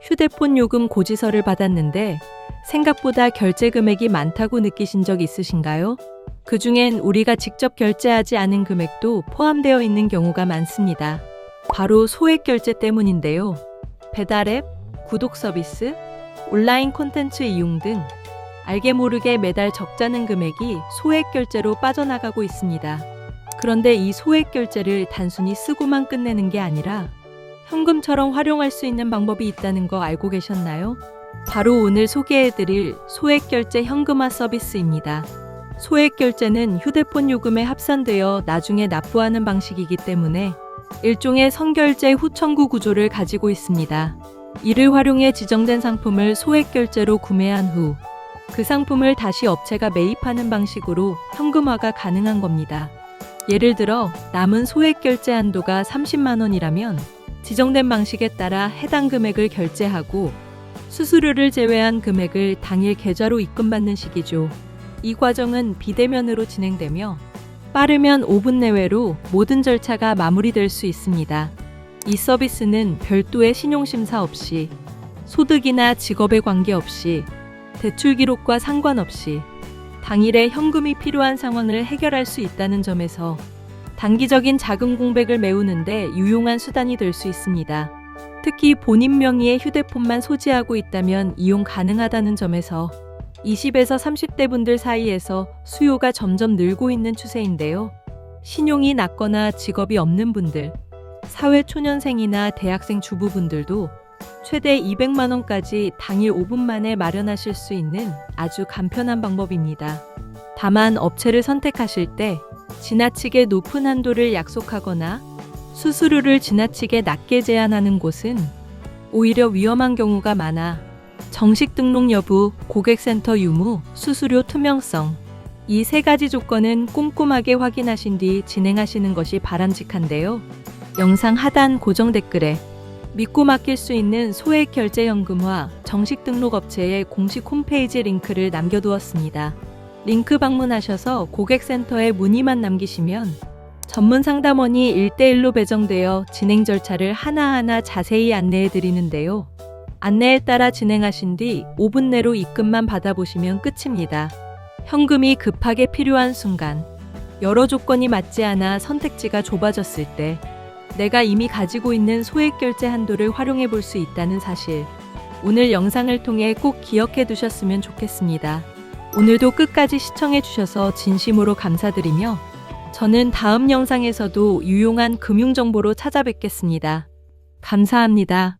휴대폰 요금 고지서를 받았는데 생각보다 결제 금액이 많다고 느끼신 적 있으신가요? 그 중엔 우리가 직접 결제하지 않은 금액도 포함되어 있는 경우가 많습니다. 바로 소액 결제 때문인데요. 배달 앱, 구독 서비스, 온라인 콘텐츠 이용 등 알게 모르게 매달 적잖은 금액이 소액 결제로 빠져나가고 있습니다. 그런데 이 소액 결제를 단순히 쓰고만 끝내는 게 아니라 현금처럼 활용할 수 있는 방법이 있다는 거 알고 계셨나요? 바로 오늘 소개해드릴 소액 결제 현금화 서비스입니다. 소액 결제는 휴대폰 요금에 합산되어 나중에 납부하는 방식이기 때문에 일종의 선결제 후청구 구조를 가지고 있습니다. 이를 활용해 지정된 상품을 소액 결제로 구매한 후 그 상품을 다시 업체가 매입하는 방식으로 현금화가 가능한 겁니다. 예를 들어 남은 소액 결제 한도가 30만 원이라면 지정된 방식에 따라 해당 금액을 결제하고 수수료를 제외한 금액을 당일 계좌로 입금받는 식이죠. 이 과정은 비대면으로 진행되며 빠르면 5분 내외로 모든 절차가 마무리될 수 있습니다. 이 서비스는 별도의 신용심사 없이 소득이나 직업에 관계없이 대출 기록과 상관없이 당일에 현금이 필요한 상황을 해결할 수 있다는 점에서 단기적인 자금 공백을 메우는데 유용한 수단이 될 수 있습니다. 특히 본인 명의의 휴대폰만 소지하고 있다면 이용 가능하다는 점에서 20에서 30대 분들 사이에서 수요가 점점 늘고 있는 추세인데요. 신용이 낮거나 직업이 없는 분들, 사회 초년생이나 대학생 주부분들도 최대 200만 원까지 당일 5분 만에 마련하실 수 있는 아주 간편한 방법입니다. 다만 업체를 선택하실 때 지나치게 높은 한도를 약속하거나 수수료를 지나치게 낮게 제한하는 곳은 오히려 위험한 경우가 많아 정식 등록 여부, 고객센터 유무, 수수료 투명성 이 세 가지 조건은 꼼꼼하게 확인하신 뒤 진행하시는 것이 바람직한데요. 영상 하단 고정 댓글에 믿고 맡길 수 있는 소액 결제 현금화 정식 등록 업체의 공식 홈페이지 링크를 남겨두었습니다. 링크 방문하셔서 고객센터에 문의만 남기시면 전문 상담원이 1대1로 배정되어 진행 절차를 하나하나 자세히 안내해 드리는데요. 안내에 따라 진행하신 뒤 5분 내로 입금만 받아보시면 끝입니다. 현금이 급하게 필요한 순간, 여러 조건이 맞지 않아 선택지가 좁아졌을 때, 내가 이미 가지고 있는 소액 결제 한도를 활용해 볼 수 있다는 사실. 오늘 영상을 통해 꼭 기억해 두셨으면 좋겠습니다. 오늘도 끝까지 시청해 주셔서 진심으로 감사드리며 저는 다음 영상에서도 유용한 금융 정보로 찾아뵙겠습니다. 감사합니다.